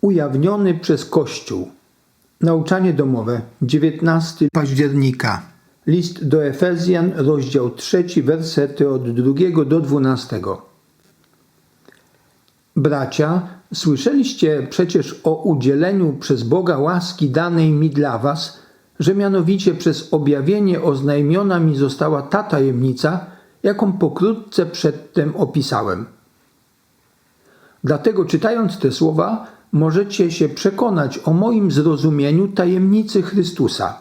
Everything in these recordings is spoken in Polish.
ujawniony przez Kościół. Nauczanie domowe, 19 października. List do Efezjan, rozdział 3, wersety od 2 do 12. Bracia, słyszeliście przecież o udzieleniu przez Boga łaski danej mi dla was, że mianowicie przez objawienie oznajmiona mi została ta tajemnica, jaką pokrótce przedtem opisałem. Dlatego czytając te słowa, możecie się przekonać o moim zrozumieniu tajemnicy Chrystusa.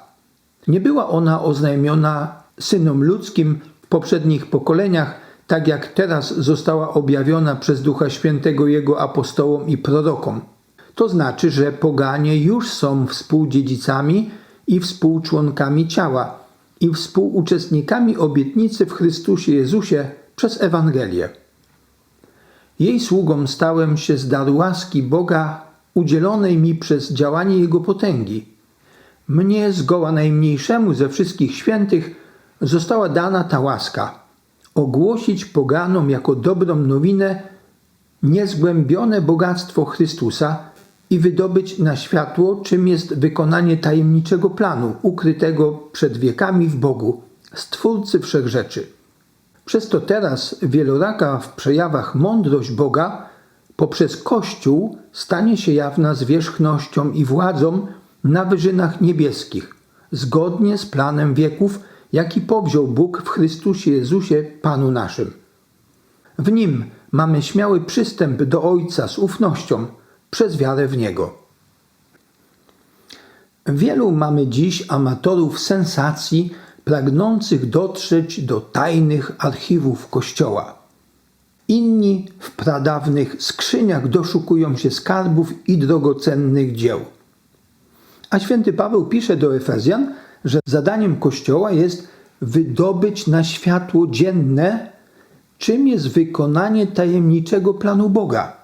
Nie była ona oznajmiona synom ludzkim w poprzednich pokoleniach, tak jak teraz została objawiona przez Ducha Świętego Jego apostołom i prorokom. To znaczy, że poganie już są współdziedzicami i współczłonkami ciała i współuczestnikami obietnicy w Chrystusie Jezusie przez Ewangelię. Jej sługą stałem się z daru łaski Boga udzielonej mi przez działanie Jego potęgi. Mnie, zgoła najmniejszemu ze wszystkich świętych, została dana ta łaska ogłosić poganom jako dobrą nowinę niezgłębione bogactwo Chrystusa i wydobyć na światło, czym jest wykonanie tajemniczego planu ukrytego przed wiekami w Bogu, Stwórcy Wszechrzeczy. Przez to teraz wieloraka w przejawach mądrość Boga poprzez Kościół stanie się jawna zwierzchnością i władzą na wyżynach niebieskich, zgodnie z planem wieków, jaki powziął Bóg w Chrystusie Jezusie Panu naszym. W Nim mamy śmiały przystęp do Ojca z ufnością przez wiarę w Niego. Wielu mamy dziś amatorów sensacji, pragnących dotrzeć do tajnych archiwów Kościoła. Inni w pradawnych skrzyniach doszukują się skarbów i drogocennych dzieł. A święty Paweł pisze do Efezjan, że zadaniem Kościoła jest wydobyć na światło dzienne, czym jest wykonanie tajemniczego planu Boga.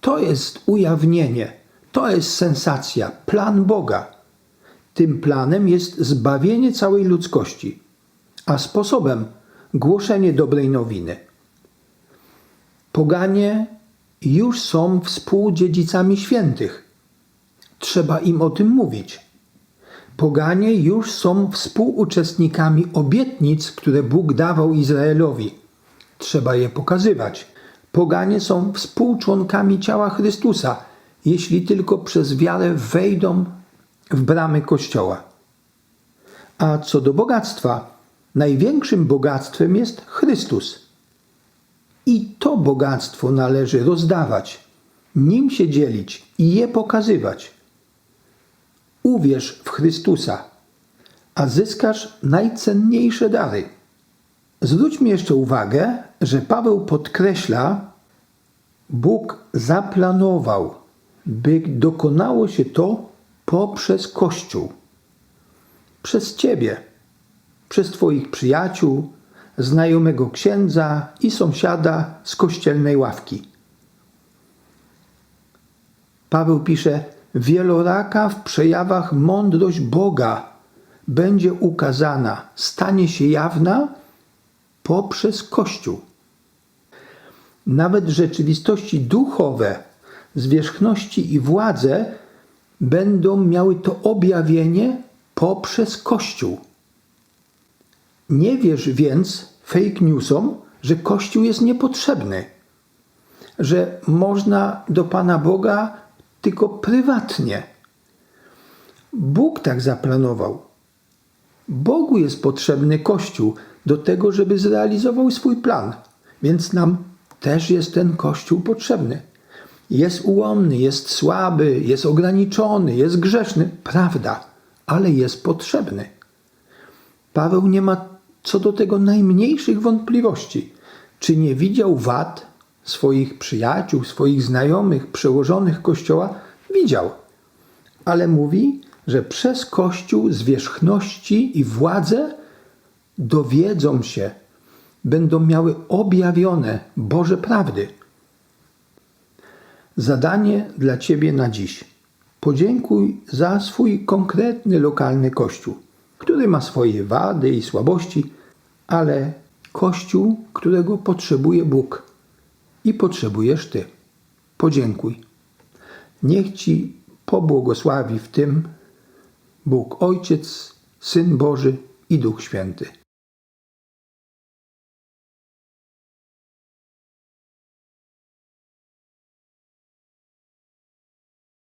To jest ujawnienie, to jest sensacja, plan Boga. Tym planem jest zbawienie całej ludzkości, a sposobem głoszenie dobrej nowiny. Poganie już są współdziedzicami świętych. Trzeba im o tym mówić. Poganie już są współuczestnikami obietnic, które Bóg dawał Izraelowi. Trzeba je pokazywać. Poganie są współczłonkami ciała Chrystusa, jeśli tylko przez wiarę wejdą w bramy Kościoła. A co do bogactwa, największym bogactwem jest Chrystus. I to bogactwo należy rozdawać, nim się dzielić i je pokazywać. Uwierz w Chrystusa, a zyskasz najcenniejsze dary. Zwróćmy jeszcze uwagę, że Paweł podkreśla, Bóg zaplanował, by dokonało się to poprzez Kościół, przez Ciebie, przez Twoich przyjaciół, znajomego księdza i sąsiada z kościelnej ławki. Paweł pisze, wieloraka w przejawach mądrość Boga będzie ukazana, stanie się jawna poprzez Kościół. Nawet rzeczywistości duchowe, zwierzchności i władze będą miały to objawienie poprzez Kościół. Nie wierz więc fake newsom, że Kościół jest niepotrzebny, że można do Pana Boga tylko prywatnie. Bóg tak zaplanował. Bogu jest potrzebny Kościół do tego, żeby zrealizował swój plan, więc nam też jest ten Kościół potrzebny. Jest ułomny, jest słaby, jest ograniczony, jest grzeszny, prawda, ale jest potrzebny. Paweł nie ma co do tego najmniejszych wątpliwości. Czy nie widział wad swoich przyjaciół, swoich znajomych, przełożonych Kościoła? Widział. Ale mówi, że przez Kościół zwierzchności i władze dowiedzą się, będą miały objawione Boże prawdy. Zadanie dla Ciebie na dziś. Podziękuj za swój konkretny lokalny Kościół, który ma swoje wady i słabości, ale Kościół, którego potrzebuje Bóg i potrzebujesz Ty. Podziękuj. Niech Ci pobłogosławi w tym Bóg Ojciec, Syn Boży i Duch Święty.